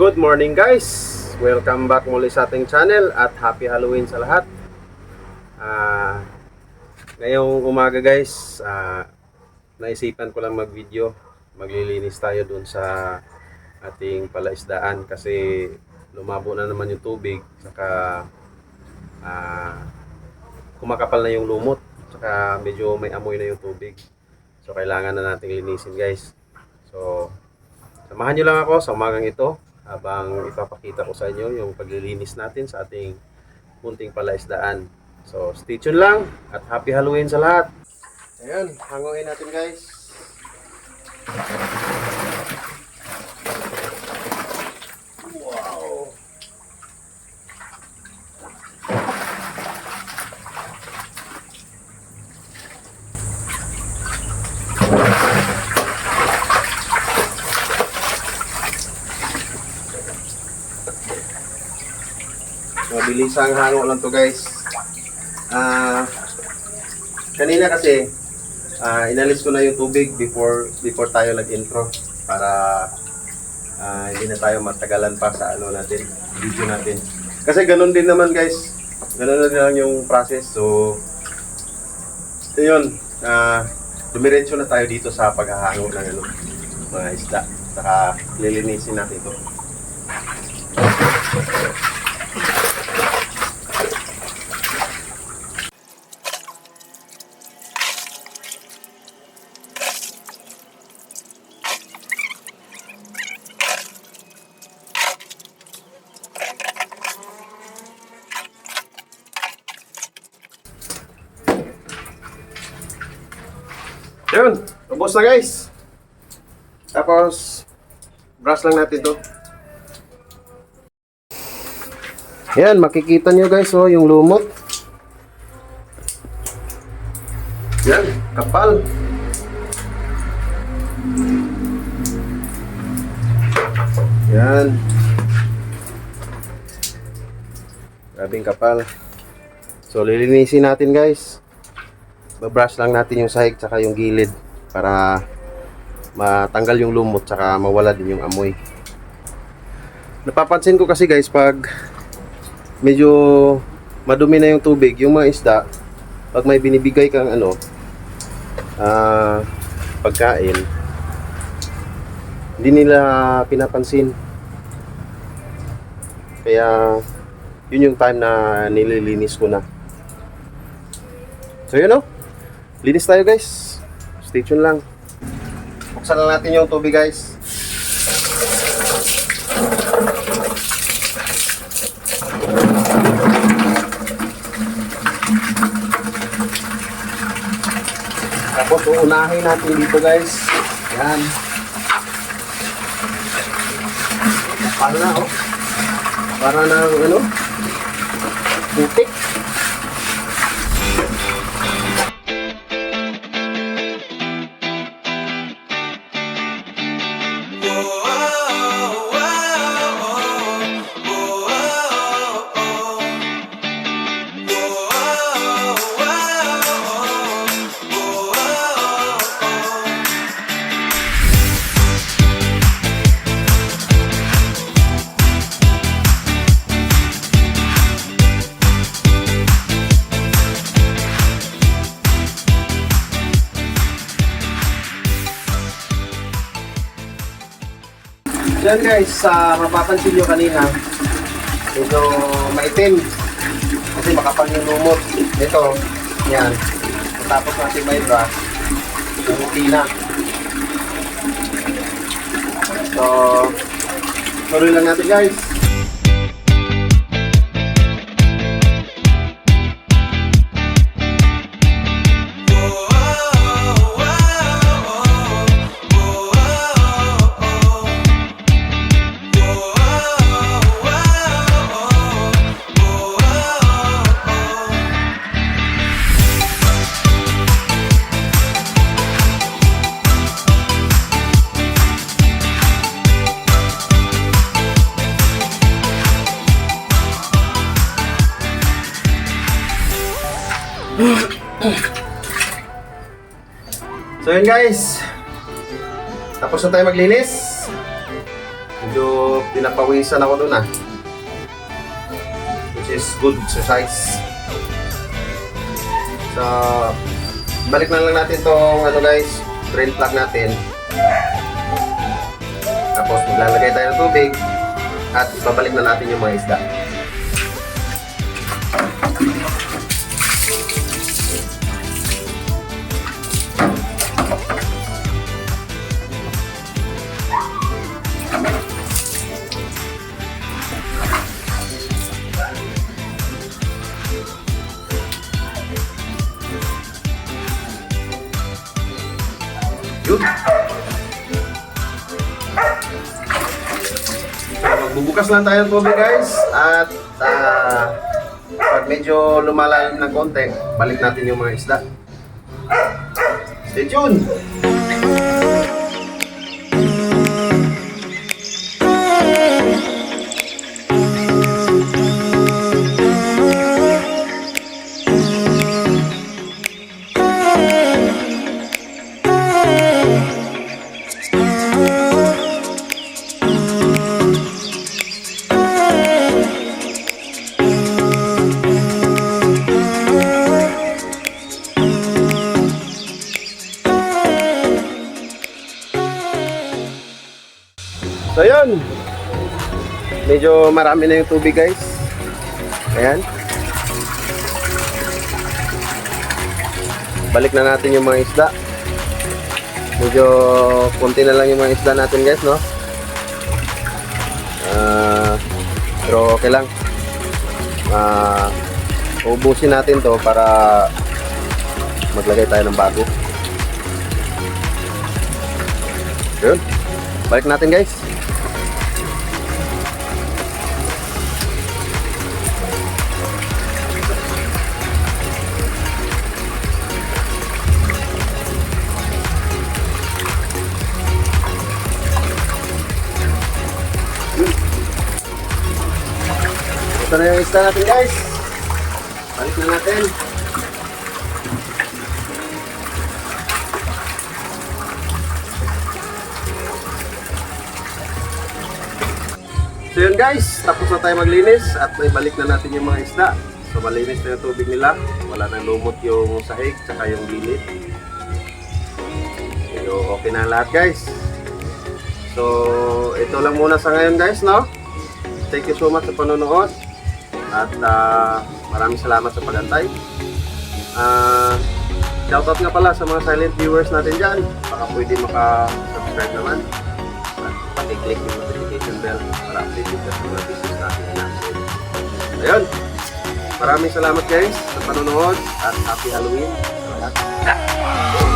Good morning guys! Welcome back muli sa ating channel at happy Halloween sa lahat. Ah, ngayong umaga guys, ah, naisipan ko lang mag-video. Maglilinis tayo dun sa ating palaisdaan kasi lumabo na naman yung tubig saka ah, kumakapal na yung lumot saka medyo may amoy na yung tubig. So kailangan na nating linisin guys. So Samahan nyo lang ako sa umagang ito habang ipapakita ko sa inyo yung paglilinis natin sa ating munting palaisdaan. So, stay tuned lang at happy Halloween sa lahat. Ayan, hanguin natin guys. Mabilis ang hango lang to guys. Ah, kanina kasi ah, inalis ko na yung tubig before before tayo nag-intro para ah, hindi na tayo matagalan pa sa ano natin, video natin. Kasi ganun din naman guys. Ganun din lang yung process. So yun, ah, dumiretso na tayo dito sa paghahango ng ano, mga isda. Saka lilinisin natin ito. Yun, ubos na guys. Tapos, brush lang natin to. Yan, makikita nyo guys, oh, yung lumot. Yan, kapal. Yan. Grabing kapal. So, lilinisin natin guys babrush lang natin yung sahig tsaka yung gilid para matanggal yung lumot tsaka mawala din yung amoy. Napapansin ko kasi guys pag medyo madumi na yung tubig, yung mga isda pag may binibigay kang ano ah, pagkain hindi nila pinapansin. Kaya yun yung time na nililinis ko na. So yun oh. Linis tayo guys. Stay tuned lang. Buksan lang natin yung tubig guys. Tapos uunahin natin dito guys. Yan. Kapal na oh. Para na ano? Putik. Yan guys, sa mapapansin nyo kanina, medyo maitim. Kasi makapal yung lumot. Ito, yan. Tapos natin may brush, umuti na. So, tuloy lang natin guys. So yun guys. Tapos na tayo maglinis. Medyo pinapawisan ako doon ah. Which is good exercise. So, balik na lang natin tong ano guys, drain plug natin. Tapos maglalagay tayo ng tubig at babalik na natin yung mga isda. Yun. So, magbubukas lang tayo ng tubig guys at ah, pag medyo lumalalim ng konti, balik natin yung mga isda. Stay tuned! Medyo marami na yung tubig guys. Ayan. Balik na natin yung mga isda. Medyo konti na lang yung mga isda natin guys, no? Ah, pero okay lang. Ah, ubusin natin to para maglagay tayo ng bago. Yun. Balik natin guys. Na yung isda natin guys. Balik na natin. So yun guys, tapos na tayo maglinis at may balik na natin yung mga isda. So malinis na yung tubig nila. Wala nang lumot yung sahig tsaka yung gilid. So okay na lahat guys. So ito lang muna sa ngayon guys no. Thank you so much sa panonood. At ah, maraming salamat sa pagantay. Ah, shoutout nga pala sa mga silent viewers natin dyan. Baka pwede maka-subscribe naman. At pati-click yung notification bell para updated ka sa mga business natin na Ayun. Maraming salamat guys sa panonood at happy Halloween sa lahat.